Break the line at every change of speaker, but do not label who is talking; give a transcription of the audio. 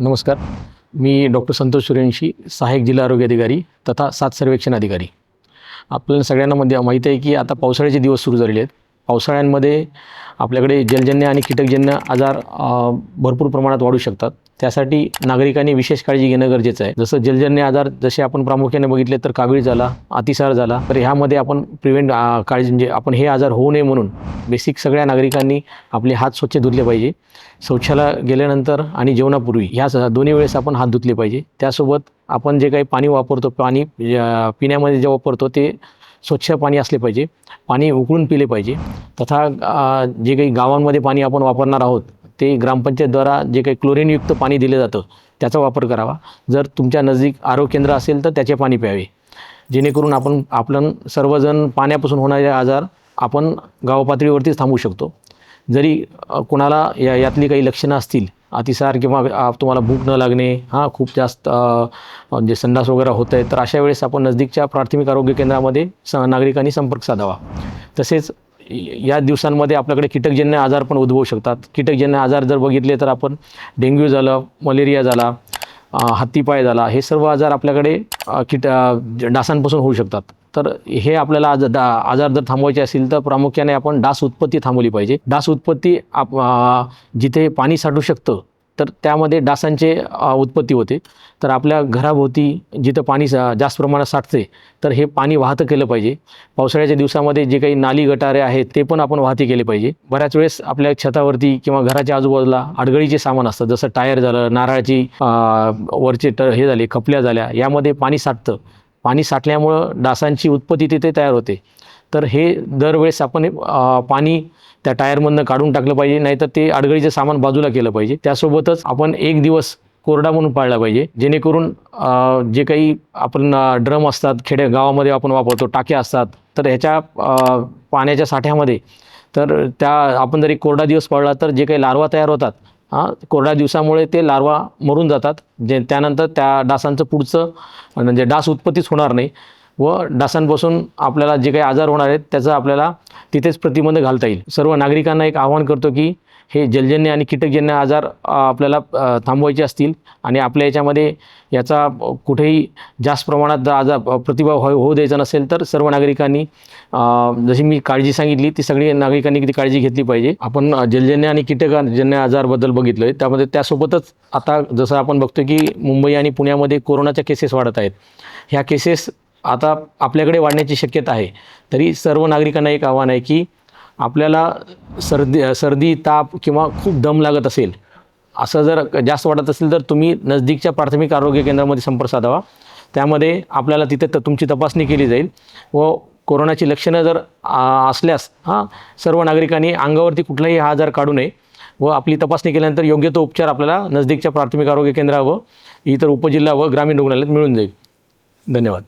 नमस्कार. मी डॉक्टर संतोष सूर्यवंशी सहाय्यक जिल्हा आरोग्य अधिकारी तथा सात सर्वेक्षण अधिकारी. आपल्याला सगळ्यांना मध्ये माहिती आहे की आता पावसाळ्याचे दिवस सुरू झालेले आहेत. पावसाळ्यांमध्ये आपल्याकडे जलजन्य आणि कीटकजन्य आजार भरपूर प्रमाणात वाढू शकतात. त्यासाठी नागरिकांनी विशेष काळजी घेणं गरजेचं आहे. जसं जलजन्य आजार जसे आपण प्रामुख्याने बघितले तर कावीळ झाला अतिसार झाला तर ह्यामध्ये आपण प्रिव्हेंट काळजी म्हणजे आपण हे आजार होऊ नये म्हणून बेसिक सगळ्या नागरिकांनी आपले हात स्वच्छ धुतले पाहिजे. शौचाला गेल्यानंतर आणि जेवणापूर्वी ह्या स- दोन्ही वेळेस आपण हात धुतले पाहिजे. त्यासोबत आपण जे काही पाणी वापरतो पाणी पिण्यामध्ये जे वापरतो ते स्वच्छ पाणी असले पाहिजे पाणी उकळून पिले पाहिजे. तथा जे काही गावांमध्ये पाणी आपण वापरणार आहोत ते ग्रामपंचायतद्वारा जे काही क्लोरीनयुक्त पाणी दिलं जातं त्याचा वापर करावा. जर तुमच्या नजदीक आरोग्य केंद्र असेल तर त्याचे पाणी प्यावे. जेणेकरून आपण आपण सर्वजण पाण्यापासून होणारे आजार आपण गावपातळीवरतीच थांबवू शकतो. जरी कोणाला या यातली काही लक्षणं असतील अतिसार किंवा तुम्हाला भूक न लागणे हां खूप जास्त म्हणजे संडास वगैरे होत आहे तर अशा वेळेस आपण नजदीकच्या प्राथमिक आरोग्य केंद्रामध्ये स नागरिकांनी संपर्क साधावा. तसेच या दिवसांमध्ये आपल्याकडे कीटकजन्य आजार पण उद्भवू शकतात. कीटकजन्य आजार जर बघितले तर आपण डेंग्यू झालं मलेरिया झाला हत्तीपाय झाला हे सर्व आजार आपल्याकडे कीट डासांपासून होऊ शकतात. तर हे आपल्याला आज डा आजार जर थांबवायचे असतील तर प्रामुख्याने आपण डास उत्पत्ती थांबवली पाहिजे. डास उत्पत्ती आप जिथे पाणी साठू शकतं तर त्यामध्ये डासांचे उत्पत्ती होते. तर आपल्या घराभोवती जिथं पाणी सा- जास्त प्रमाणात साठते तर हे पाणी वाहतं केलं पाहिजे. पावसाळ्याच्या दिवसामध्ये जे काही नाली गटारे आहेत ते पण आपण वाहते केले पाहिजे. बऱ्याच वेळेस आपल्या छतावरती किंवा घराच्या आजूबाजूला अडगळीचे सामान असतं जसं टायर झालं नारळाची वरचे ट हे झाले खपल्या झाल्या यामध्ये पाणी साठतं. पाणी साठल्यामुळं डासांची उत्पत्ती तिथे तयार होते. तर हे दरवेळेस आपण पाणी त्या टायरमधनं काढून टाकलं पाहिजे नाहीतर ते अडगळीचं सामान बाजूला केलं पाहिजे. त्यासोबतच आपण एक दिवस कोरडा म्हणून पाळला पाहिजे जेणेकरून जे काही आपण ड्रम असतात खेडे गावामध्ये आपण वापरतो टाक्या असतात तर ह्याच्या पाण्याच्या साठ्यामध्ये तर त्या आपण जरी कोरडा दिवस पाळला तर जे काही लार्वा तयार होतात हां कोरड्या दिवसामुळे ते लार्वा मरून जातात. जे त्यानंतर त्या डासांचं पुढचं म्हणजे डास उत्पत्तीच होणार नाही. व डासांपासून आपल्याला जे काही आजार होणार आहेत त्याचं आपल्याला तिथेच प्रतिबंध घालता येईल. सर्व नागरिकांना एक आवाहन करतो की हे जलजन्य आणि कीटकजन्य आजार आपल्याला थांबवायचे असतील आणि आपल्या याच्यामध्ये याचा कुठेही जास्त प्रमाणात जर आजार प्रतिभाव हो होऊ द्यायचा नसेल तर सर्व नागरिकांनी जशी मी काळजी सांगितली ती सगळी नागरिकांनी ती काळजी घेतली पाहिजे. आपण जलजन्य आणि कीटकजन्य आजारबद्दल बघितलं आहे त्यामध्ये त्यासोबतच आता जसं आपण बघतो की मुंबई आणि पुण्यामध्ये कोरोनाच्या केसेस वाढत आहेत. ह्या केसेस आता आपल्याकडे वाढण्याची शक्यता आहे. तरी सर्व नागरिकांना एक आव्हान आहे की आपल्याला सर्दी सर्दी ताप किंवा खूप दम लागत असेल असं जर जास्त वाटत असेल तर तुम्ही नजदीकच्या प्राथमिक आरोग्य केंद्रामध्ये संपर्क साधावा. त्यामध्ये आपल्याला तिथे त तुमची तपासणी केली जाईल व कोरोनाची लक्षणं जर असल्यास हां सर्व नागरिकांनी अंगावरती कुठलाही हा आजार काढू नये व आपली तपासणी केल्यानंतर योग्य तो उपचार आपल्याला नजदीकच्या प्राथमिक आरोग्य केंद्रावर इतर उपजिल्हा व ग्रामीण रुग्णालयात मिळून जाईल. धन्यवाद.